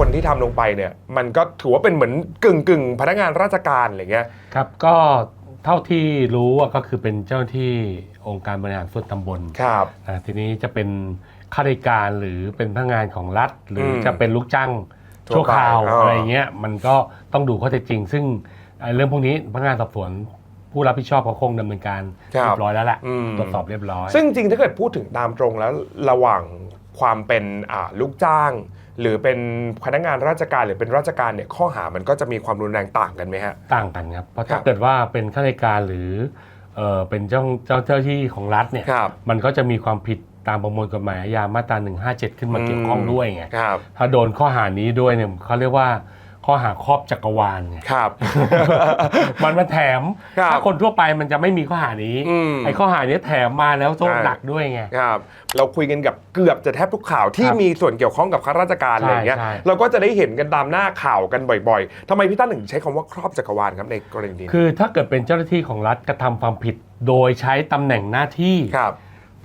คนที่ทำลงไปเนี่ยมันก็ถือว่าเป็นเหมือนกึ่งกึ่งๆพนักงานราชการอะไรเงี้ยครับก็เท่าที่รู้อะก็คือเป็นเจ้าหน้าที่องค์การบริหารส่วนตำบลครับอ่าทีนี้จะเป็นข้าราชการหรือเป็นพนักงานของรัฐ หรืออมจะเป็นลูกจ้างทั่ชั่ววไปคราวอ่าอะไรเงี้ยมันก็ต้องดูข้อเท็จจริง ซึ่งไอ้เรื่องพวกนี้พนักงานสอบสวนผู้รับผิดชอบเขาคงดำเนินการครับเรียบร้อยแล้วแหละอืมตรวจสอบเรียบร้อย ซึ่งจริงถ้าเกิดพูดถึงตามตรงแล้วระหว่างความเป็นอ่าลูกจ้าง หรือเป็นพนักงานราชการหรือเป็นราชการเนี่ยข้อหามันก็จะมีความรุนแรงต่างกันไหมฮะ ต่างกันครับ เพราะครัถ้าบเกิดว่าเป็นข้าราชการหรือเออเป็นเจ้าเจ้าเจ้าที่ของรัฐเนี่ยครับมันก็จะมีความผิดตามประมวลกฎหมายอาญามาตรา157 ขึ้นมาเกี่ยวข้องด้วยไงครับถ้าโดนข้อหานี้ด้วยเนี่ยเขาเรียกว่า ข้อหาครอบจักรวาลไงครับ มันมันแถม ครับถ้าคนทั่วไปมันจะไม่มีข้อหานี้ อืม ไอ้ข้อหานี้แถมมาแล้วโทษใช่หนักด้วยไง ครับเราคุยกันกับเกือบจะแทบทุกข่าวที่ครับมีส่วนเกี่ยวข้องกับข้าราชการใช่อะไรอย่างเงี้ยใช่ เราก็จะได้เห็นกันตามหน้าข่าวกันบ่อยๆทำไมพี่ตั้นถึงใช้คำว่าครอบจักรวาลครับในกรณีนี้คือถ้าเกิดเป็นเจ้าหน้าที่ของรัฐกระทำความผิด โดยใช้ตำแหน่งหน้าที่ ครับ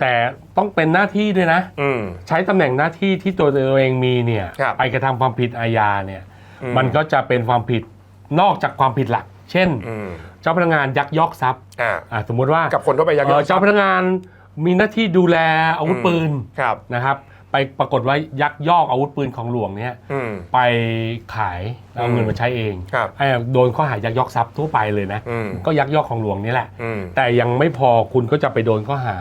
แต่ต้องเป็นหน้าที่ด้วยนะ อืม ใช้ตำแหน่งหน้าที่ที่ตัวตัวเองมีเนี่ยครับ ไปกระทำความผิดอาญาเนี่ย อืม มันก็จะเป็นความผิดนอกจากความผิดหลัก เช่น อืมเจ้าพนักงานยักยอกทรัพย์อ่าอะสมมุติว่ากับคนทั่วไปยักยเอ่ออกเจ้าพนักงานมีหน้าที่ดูแลอาวุธปืนครับ นะครับ ไปปรากฏว่ายักยอกอาวุธปืนของหลวงเนี่ย อืม ไปขายแล้วเอาเงินมาใช้เองครับไอ้โดนข้อหายักยอกทรัพย์ทั่วไปเลยนะ อืม ก็ยักยอกของหลวงนี่แหละ อืมแต่ยังไม่พอคุณก็จะไปโดนข้อหา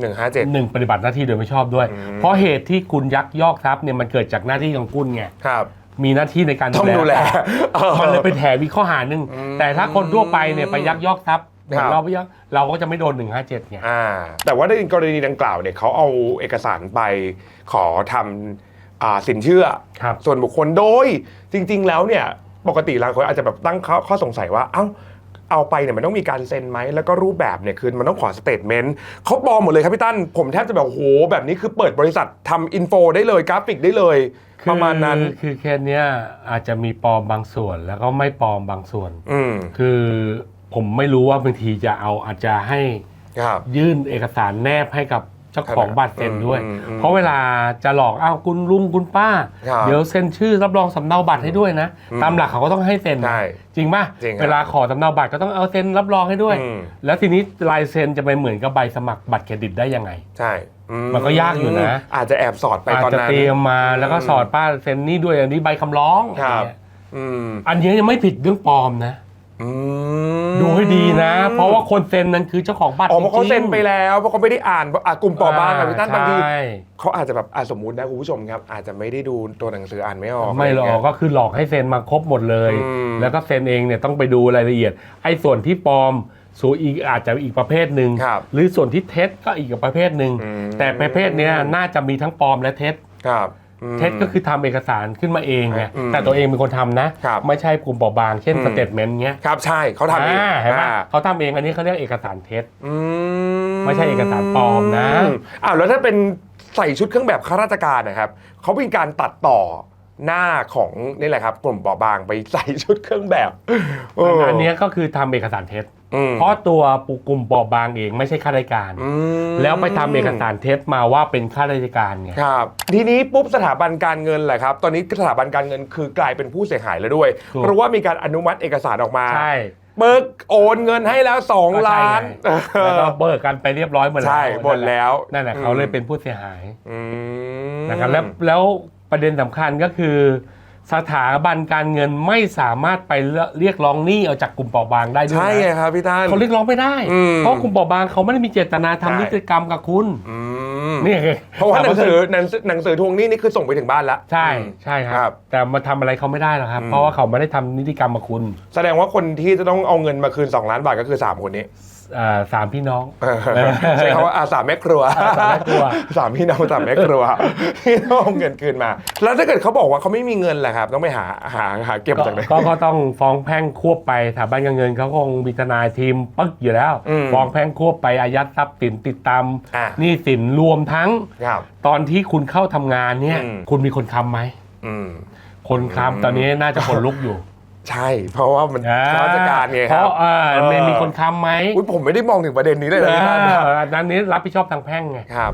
หนึ่งห้าเจ็ด หนึ่งปฏิบัติหน้าที่โดยไม่ชอบด้วย อืม เพราะเหตุที่คุณยักยอกทรัพย์เนี่ยมันเกิดจากหน้าที่ของคุณไง ครับ มีหน้าที่ในการต้องดูแลเออมันเลยไปแถมอีกข้อหาหนึ่งอืมแต่ถ้าคนทั่วไปเนี่ยไปยักยอกทรัพย์ครับเราไปยักเราก็จะไม่โดน 157ไงอ่าแต่ว่าในกรณีดังกล่าวเนี่ยเขาเอาเอกสารไปขอทำอ่าสินเชื่อครับส่วนบุคคลโดยจริง ๆ แล้วเนี่ยปกติหลายคนอาจจะแบบตั้งข้อข้อสงสัยว่าเอ้า เอาไปเนี่ยมันต้องมีการเซ็นไหมแล้วก็รูปแบบเนี่ยคือมันต้องขอสเตทเมนต์เขาปลอมหมดเลยครับพี่ตั้นผมแทบจะแบบโอ้โหแบบนี้คือเปิดบริษัททำอินโฟได้เลยกราฟิกได้เลยประมาณนั้นคือคือแค่เนี้ยอาจจะมีปลอมบางส่วนแล้วก็ไม่ปลอมบางส่วน อืมคือผมไม่รู้ว่าบางทีจะเอาอาจจะให้ครับยื่นเอกสารแนบให้กับ เจ้าของบัตรเซ็นด้วย อืมอืมเพราะเวลาจะหลอกอ้าวคุณลุงคุณป้า ครับเดี๋ยวเซ็นชื่อรับรองสำเนาบัตรให้ด้วยนะ อืมตามหลักเขาก็ต้องให้เซ็นใช่จริงป่ะจริงครับเวลาขอสำเนาบัตรก็ต้องเอาเซ็นรับรองให้ด้วย อืม แล้วทีนี้ลายเซ็นจะไปเหมือนกับใบสมัครบัตรเครดิตได้ยังไง ใช่อืมันก็ยากอยู่นะ อาจจะแอบสอดไปอาจตอนจะนั้น เตรียมมาแล้วก็สอดป้าเซ็นนี่ด้วยอันนี้ใบคำร้องครับอะไรเงี้ยอืม อันนี้ยังไม่ผิดเรื่องปลอมนะอืม ดูให้ดีนะ เพราะว่าคนเซ็นนั้นคือเจ้าของบัตรอ๋อเพราะเขาจงๆ เซ็นไปแล้วเพราะเขาไม่ได้อ่านอะกลุ่มปอบางกับพี่ตั้นบางทีใช่ เขาอาจจะแบบอะสมมุตินะคุณผู้ชมครับ อาจจะไม่ได้ดูตัวหนังสืออ่านไม่ออกไม่หระอรกเงี้ย ก็คือหลอกให้เซ็นมาครบหมดเลย อืม แล้วก็เซ็นเองเนี่ยต้องไปดูรายละเอียด ไอ้ส่วนที่ปลอมส่วนอีกอาจจะอีกประเภทหนึ่งครับ หรือส่วนที่เท็จก็อีกประเภทหนึ่งอืม แต่ประเภทเนี้ยน่าจะมีทั้งปลอมและเท็จ ครับอืม เท็จก็คือทำเอกสารขึ้นมาเองไงอืมแต่ตัวเองเป็นคนทำนะครับไม่ใช่กลุ่มเปราะบางเช่นอืมสเตทเมนต์เงี้ยครับใช่เขาทำเองอ่าเห็นไหมอ่าเขาทำเองอันนี้เขาเรียกเอกสารเท็จอืไม่ใช่เอกสารปลอมนะมอ้าวแล้วถ้าเป็นใส่ชุดเครื่องแบบข้าราชการนะครับเขาเป็นการตัดต่อ หน้าของนี่แหละครับกลุ่มเปราะบางไปใส่ชุดเครื่องแบบเอันเนี้ยก็คือทำเอกสารเท็จอืมเพราะตัวปุกลุ่มเปราะบางเองไม่ใช่ข้าราชการอืมแล้วไปทำเอกสารเท็จมาว่าเป็นข้าราชการไงครับทีนี้ปุ๊บสถาบันการเงินแหละครับ ตอนนี้สถาบันการเงินคือกลายเป็นผู้เสียหายแล้วด้วยถูกเพราะว่ามีการอนุมัติเอกสารออกมาใช่เบิกโอนเงินให้แล้ว 2 ล้านก็ใช่ไงแล้วก็เบิกกันไปเรียบร้อยหมดแล้วใช่หมดแล้วนั่นแหละเขาเลยเป็นผู้เสียหายอืมนะครับแล้วแล้ว ประเด็นสำคัญก็คือ สถาบันการเงินไม่สามารถไปเรียกร้องหนี้เอาจากกลุ่มเปราะบางได้ด้วยใช่ไงนะครับพี่ท่าน เขาเรียกร้องไม่ได้ อืมเพราะกลุ่มเปราะบางเขาไม่ได้มีเจตนาใช่ทำนิติกรรมกับคุณอืมนี่ไงเพราะว่าหนังสือหนังสือหนังสือทวงหนี้นี่คือส่งไปถึงบ้านแล้วใช่อืม ใช่คครัรับ บ แต่มาทำอะไรเขาไม่ได้หรอกครับอืมเพราะว่าเขาไม่ได้ทำนิติกรรมกับคุณ แสดงว่าคนที่จะต้องเอาเงินมาคืน 2 ล้านบาทก็คือ 3 คนนี้อ่า สามพี่น้อง ใช่เขาว่าอาสามแม่ครัวสามแม่ครัวสามพี่น้องสามแม่ครัวที่ต้องเอาเงินคืนมา แล้วถ้าเกิดเขาบอกว่าเขาไม่มีเงินแหละครับ ต้องไปหาหาหาเก็บก็จากไหนก็ก็ต้องฟ้องแพ่งควบไปสถาบันการเงินเขาคงมีทนายทีมปึ๊กอยู่แล้วอืมฟ้องแพ่งควบไปอายัดทรัพย์สินติดตามอะหนี้สินรวมทั้งครับตอนที่คุณเข้าทำงานเนี่ยอืมคุณมีคนค้ำไหมอืมคนอืมค้ำตอนนี้น่าจะคนลุกอยู่ ใช่ เพราะว่ามันข้าราชการไงเพครับราะอ่าเออไม่มีคนค้ำไหมอุ๊ยผมไม่ได้มองถึงประเด็นนี้เลยนะพี่ตั้นเอออันนั้นนี้รับผิดชอบทางแพ่งไง ครับ